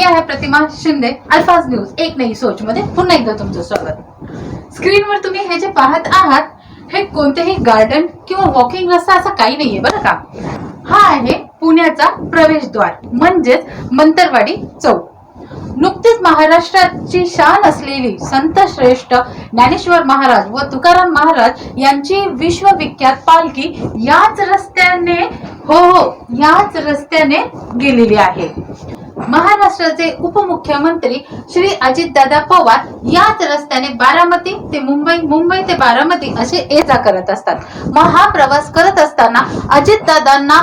प्रतिमा शिंदे अल्फाज न्यूज एक नाही सोच मध्ये पुन्हा एकदा तुमचं स्वागत. स्क्रीनवर तुम्ही हे जे पाहत आहात हे कोणतेही गार्डन किंवा वॉकिंग रस्ता असं काही नाहीये बरं का? हा आहे पुण्याचा प्रवेशद्वार म्हणजेच मंतरवाडी चौक. नुकतीच महाराष्ट्राची शान असलेली संत श्रेष्ठ ज्ञानेश्वर महाराज व तुकाराम महाराज यांची विश्वविख्यात पालखी याच रस्त्याने हो हो याच रस्त्याने गेलेली आहे. महाराष्ट्राचे उपमुख्यमंत्री श्री अजितदादा पवार याच रस्त्याने बारामती ते मुंबई मुंबई ते बारामती असे ये जा करत असतात. मग हा प्रवास करत असताना अजितदादांना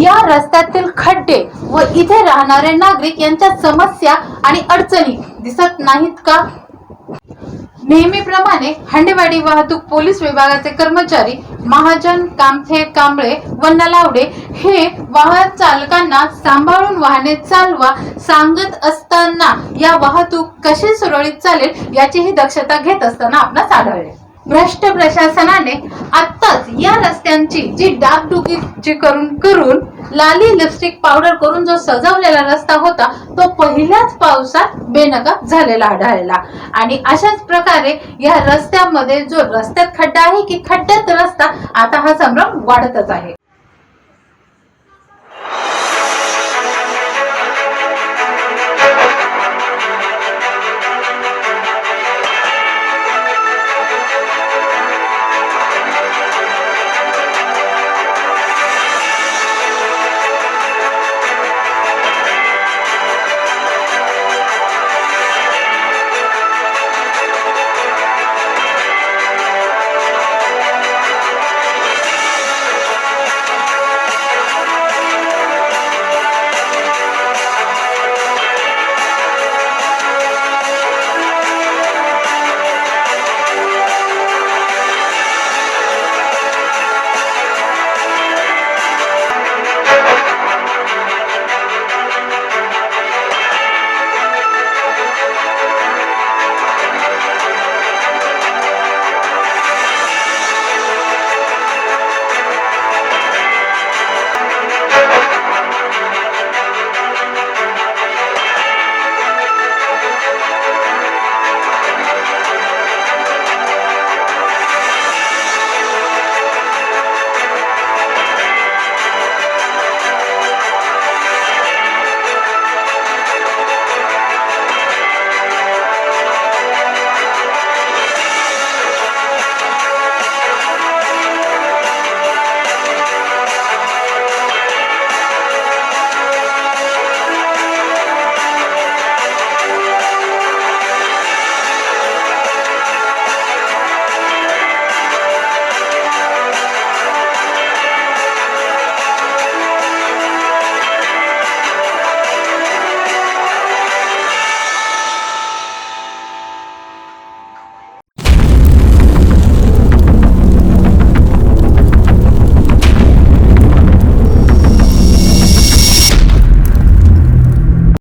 या रस्त्यातील खड्डे व इथे राहणारे नागरिक यांच्या समस्या आणि अडचणी दिसत नाहीत का? नेहमीप्रमाणे हंडेवाडी वाहतूक पोलीस विभागाचे कर्मचारी महाजन कामथे कांबळे व नलावडे हे वाहन चालकांना सांभाळून वाहने चालवा सांगत असताना या वाहतूक कशी सुरळीत चालेल याचीही दक्षता घेत असताना आपणास आढळले. भ्रष्ट प्रशासनाने आत्ताच या रस्त्यांची जी डागडुगी करून करून लाली लिपस्टिक पावडर करून जो सजवलेला रस्ता होता पहिल्याच पावसात बेनकाब झालेला आढळला. आणि अशाच प्रकारे या रस्त्यामध्ये जो रस्त्यात खड्डा आहे की खड्ड्यात रस्ता आता हा संभ्रम वाढतच आहे.